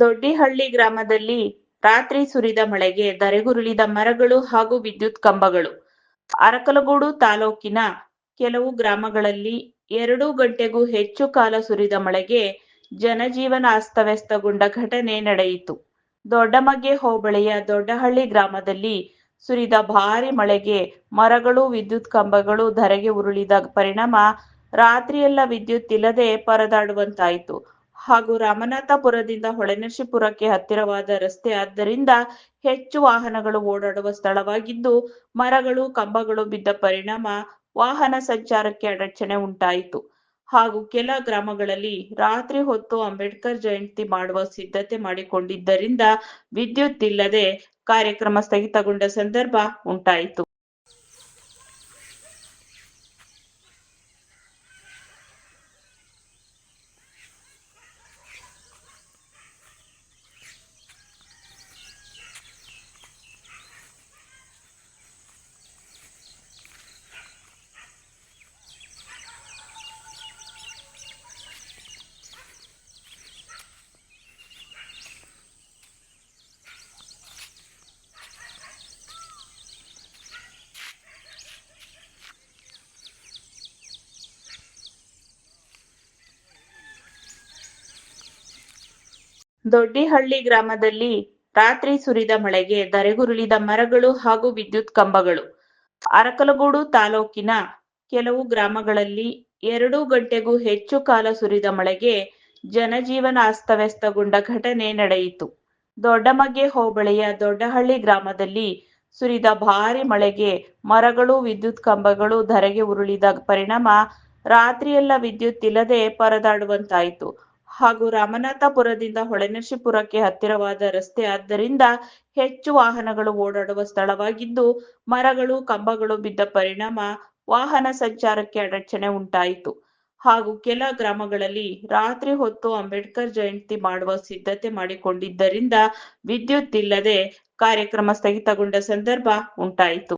ದೊಡ್ಡಿಹಳ್ಳಿ ಗ್ರಾಮದಲ್ಲಿ ರಾತ್ರಿ ಸುರಿದ ಮಳೆಗೆ ಧರೆಗುರುಳಿದ ಮರಗಳು ಹಾಗೂ ವಿದ್ಯುತ್ ಕಂಬಗಳು. ಅರಕಲಗೂಡು ತಾಲೂಕಿನ ಕೆಲವು ಗ್ರಾಮಗಳಲ್ಲಿ ಎರಡು ಗಂಟೆಗೂ ಹೆಚ್ಚು ಕಾಲ ಸುರಿದ ಮಳೆಗೆ ಜನಜೀವನ ಅಸ್ತವ್ಯಸ್ತಗೊಂಡ ಘಟನೆ ನಡೆಯಿತು. ದೊಡ್ಡಮಗ್ಗೆ ಹೋಬಳಿಯ ದೊಡ್ಡಹಳ್ಳಿ ಗ್ರಾಮದಲ್ಲಿ ಸುರಿದ ಭಾರಿ ಮಳೆಗೆ ಮರಗಳು, ವಿದ್ಯುತ್ ಕಂಬಗಳು, ಧರೆಗೆ ಉರುಳಿದ ಪರಿಣಾಮ ರಾತ್ರಿಯೆಲ್ಲ ವಿದ್ಯುತ್ ಇಲ್ಲದೆ ಪರದಾಡುವಂತಾಯಿತು. ಹಾಗೂ ರಾಮನಾಥಪುರದಿಂದ ಹೊಳೆನರಸೀಪುರಕ್ಕೆ ಹತ್ತಿರವಾದ ರಸ್ತೆ ಆದ್ದರಿಂದ ಹೆಚ್ಚು ವಾಹನಗಳು ಓಡಾಡುವ ಸ್ಥಳವಾಗಿದ್ದು, ಮರಗಳು, ಕಂಬಗಳು ಬಿದ್ದ ಪರಿಣಾಮ ವಾಹನ ಸಂಚಾರಕ್ಕೆ ಅಡಚಣೆ ಉಂಟಾಯಿತು. ಹಾಗೂ ಕೆಲ ಗ್ರಾಮಗಳಲ್ಲಿ ರಾತ್ರಿ ಹೊತ್ತು ಅಂಬೇಡ್ಕರ್ ಜಯಂತಿ ಮಾಡುವ ಸಿದ್ಧತೆ ಮಾಡಿಕೊಂಡಿದ್ದರಿಂದ ವಿದ್ಯುತ್ ಇಲ್ಲದೆ ಕಾರ್ಯಕ್ರಮ ಸ್ಥಗಿತಗೊಂಡ ಸಂದರ್ಭ ಉಂಟಾಯಿತು. ದೊಡ್ಡಿಹಳ್ಳಿ ಗ್ರಾಮದಲ್ಲಿ ರಾತ್ರಿ ಸುರಿದ ಮಳೆಗೆ ಧರೆಗುರುಳಿದ ಮರಗಳು ಹಾಗೂ ವಿದ್ಯುತ್ ಕಂಬಗಳು. ಅರಕಲಗೂಡು ತಾಲೂಕಿನ ಕೆಲವು ಗ್ರಾಮಗಳಲ್ಲಿ ಎರಡು ಗಂಟೆಗೂ ಹೆಚ್ಚು ಕಾಲ ಸುರಿದ ಮಳೆಗೆ ಜನಜೀವನ ಅಸ್ತವ್ಯಸ್ತಗೊಂಡ ಘಟನೆ ನಡೆಯಿತು. ದೊಡ್ಡಮಗ್ಗೆ ಹೋಬಳಿಯ ದೊಡ್ಡಹಳ್ಳಿ ಗ್ರಾಮದಲ್ಲಿ ಸುರಿದ ಭಾರಿ ಮಳೆಗೆ ಮರಗಳು, ವಿದ್ಯುತ್ ಕಂಬಗಳು, ಧರೆಗೆ ಉರುಳಿದ ಪರಿಣಾಮ ರಾತ್ರಿಯೆಲ್ಲ ವಿದ್ಯುತ್ ಇಲ್ಲದೆ ಪರದಾಡುವಂತಾಯಿತು. ಹಾಗೂ ರಾಮನಾಥಪುರದಿಂದ ಹೊಳೆನರಸೀಪುರಕ್ಕೆ ಹತ್ತಿರವಾದ ರಸ್ತೆ. ಆದ್ದರಿಂದ ಹೆಚ್ಚು ವಾಹನಗಳು ಓಡಾಡುವ ಸ್ಥಳವಾಗಿದ್ದು, ಮರಗಳು, ಕಂಬಗಳು ಬಿದ್ದ ಪರಿಣಾಮ ವಾಹನ ಸಂಚಾರಕ್ಕೆ ಅಡಚಣೆ ಉಂಟಾಯಿತು. ಹಾಗೂ ಕೆಲ ಗ್ರಾಮಗಳಲ್ಲಿ ರಾತ್ರಿ ಹೊತ್ತು ಅಂಬೇಡ್ಕರ್ ಜಯಂತಿ ಮಾಡುವ ಸಿದ್ಧತೆ ಮಾಡಿಕೊಂಡಿದ್ದರಿಂದ ವಿದ್ಯುತ್ ಇಲ್ಲದೆ ಕಾರ್ಯಕ್ರಮ ಸ್ಥಗಿತಗೊಂಡ ಸಂದರ್ಭ ಉಂಟಾಯಿತು.